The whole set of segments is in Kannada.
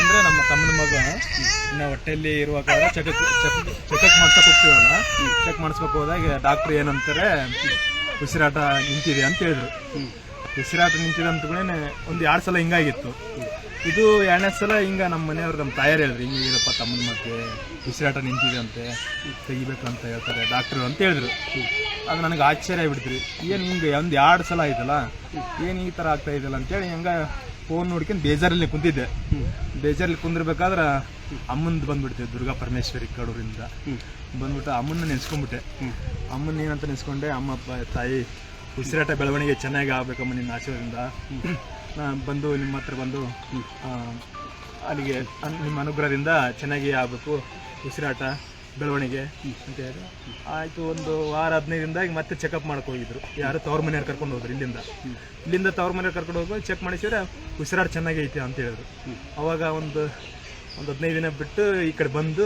ಇವಾಗ ಇನ್ನು ಹೊಟ್ಟೆಯಲ್ಲಿ ಇರುವಾಗ ಚೆಕ್ ಚೆಕ್ ಚೆಕಪ್ ಮಾಡ್ಸಕ್ ಹೋಗ್ತೀವಲ್ಲ? ಚೆಕ್ ಮಾಡಿಸ್ಬೇಕು ಹೋದಾಗ ಡಾಕ್ಟರ್ ಏನಂತಾರೆ, ಉಸಿರಾಟ ನಿಂತಿದೆ ಅಂತ ಹೇಳಿದ್ರು. ಉಸಿರಾಟ ನಿಂತಿದೆ ಅಂತ ಕೂಡ ಒಂದು ಎರಡು ಸಲ ಹಿಂಗಾಗಿತ್ತು. ಇದು ಎರಡನೇ ಸಲ ಹಿಂಗ ನಮ್ಮ ಮನೆಯವ್ರು ನಮ್ಮ ತಾಯಾರ ಹೇಳಿದ್ರು, ಹಿಂಗೆ ಇರಪ್ಪ ತಮ್ಮನ ಮತ್ತೆ ಉಸಿರಾಟ ನಿಂತಿದೆ ಅಂತೆ, ತೆಗಿಬೇಕು ಅಂತ ಹೇಳ್ತಾರೆ ಡಾಕ್ಟ್ರು ಅಂತ ಹೇಳಿದ್ರು. ಅದು ನನಗೆ ಆಶ್ಚರ್ಯ ಆಗ್ಬಿಡ್ತ್ರಿ ಏನು ಹಿಂಗೆ ಒಂದು ಎರಡು ಸಲ ಆಯ್ತಲ್ಲ, ಏನು ಈ ಥರ ಆಗ್ತಾ ಇದೆಯಲ್ಲ ಅಂತೇಳಿ ಹಂಗ ಫೋನ್ ನೋಡ್ಕೊಂಡು ಬೇಜಾರಲ್ಲಿ ಕುಂತಿದ್ದೆ. ಬೇಜಾರಲ್ಲಿ ಕುಂದಿರ್ಬೇಕಾದ್ರೆ ಅಮ್ಮಂದು ಬಂದ್ಬಿಡ್ತೆ ದುರ್ಗಾ ಪರಮೇಶ್ವರಿ ಕಡೂರಿಂದ. ಬಂದ್ಬಿಟ್ಟು ಅಮ್ಮನ್ನ ನೆನೆಸ್ಕೊಂಡ್ಬಿಟ್ಟೆ. ಅಮ್ಮನ ಏನಂತ ನೆನೆಸ್ಕೊಂಡೆ ಅಮ್ಮ ಅಪ್ಪ ತಾಯಿ ಉಸಿರಾಟ ಬೆಳವಣಿಗೆ ಚೆನ್ನಾಗಿ ಆಗ್ಬೇಕಮ್ಮ ನಿನ್ನ ಆಶೀರ್ವಾದದಿಂದ. ನಾನು ಬಂದು ನಿಮ್ಮ ಹತ್ರ ಬಂದು ಅಲ್ಲಿಗೆ ನಿಮ್ಮ ಅನುಗ್ರಹದಿಂದ ಚೆನ್ನಾಗಿ ಆಗಬೇಕು. ಉಸಿರಾಟ ಬೆಳವಣಿಗೆ. ಅಂತ ಹೇಳಿ ಆಯಿತು ಒಂದು ವಾರ ಹದಿನೈದಿಂದ ಈಗ ಮತ್ತೆ ಚೆಕಪ್ ಮಾಡಕ್ಕೆ ಹೋಗಿದ್ರು. ಯಾರು ತವ್ರ ಮನೆಯವ್ರು ಕರ್ಕೊಂಡು ಹೋದ್ರು ಇಲ್ಲಿಂದ. ಇಲ್ಲಿಂದ ತವ್ರ ಮನೆಯವ್ರು ಕರ್ಕೊಂಡು ಹೋಗಿ ಚೆಕ್ ಮಾಡಿಸಿದ್ರೆ ಉಸಿರಾಟ ಚೆನ್ನಾಗಿ ಐತೆ ಅಂತ ಹೇಳಿದ್ರು. ಅವಾಗ ಒಂದು ಒಂದು ಹದಿನೈದು ದಿನ ಬಿಟ್ಟು ಈ ಕಡೆ ಬಂದು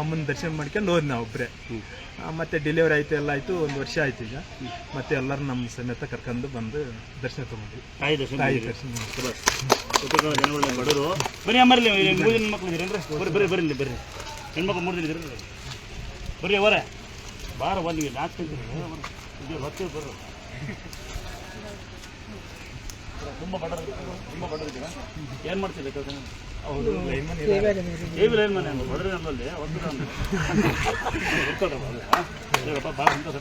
ಅಮ್ಮನ ದರ್ಶನ ಮಾಡ್ಕೊಂಡು ಹೋದ್ ನಾವು ಒಬ್ಬರೇ ಮತ್ತೆ ಡೆಲಿವರಿ ಆಯಿತು ಎಲ್ಲ ಆಯಿತು ಒಂದು ವರ್ಷ ಆಯ್ತು ಈಗ. ಮತ್ತೆ ಎಲ್ಲರೂ ನಮ್ಮ ಸಮೇತ ಕರ್ಕೊಂಡು ಬಂದು ದರ್ಶನ ತಗೊಂಡ್ವಿ. ತಾಯಿ ದರ್ಶನ ತಾಯಿ. ದರ್ಶನ ಬಡವರು. ಬರೀ ಅಮ್ಮರಲ್ಲಿ ಇದ್ದೀರೇನ್ರಿ? ಬರ್ರಿ ಬರ್ರಿ ಬರ್ರಿ ಹೆಣ್ಮಕ್ಳು ಮೂರು ಜನ ಬರ್ರಿ ಅವರ. ಬಾರ ಒಂದು ನಾಲ್ಕು ಇದು ಹೊತ್ತು ಬರ್ರಿ. ತುಂಬ ಬಡ ತುಂಬ ಬಡರಿದ್ದೀರಾ ಏನು ಮಾಡ್ತಿದ್ದೆ ಕೆಲಸ ಇದ್ದಾರೆ. ಕೇವಿ ಲೈನ್ ಮನೆ ಬಡ್ರಿ ನಮ್ಮಲ್ಲಿ ಒಂದು ಬರ್ತಾರಪ್ಪ ಭಾಳ ಸಂತೋಷ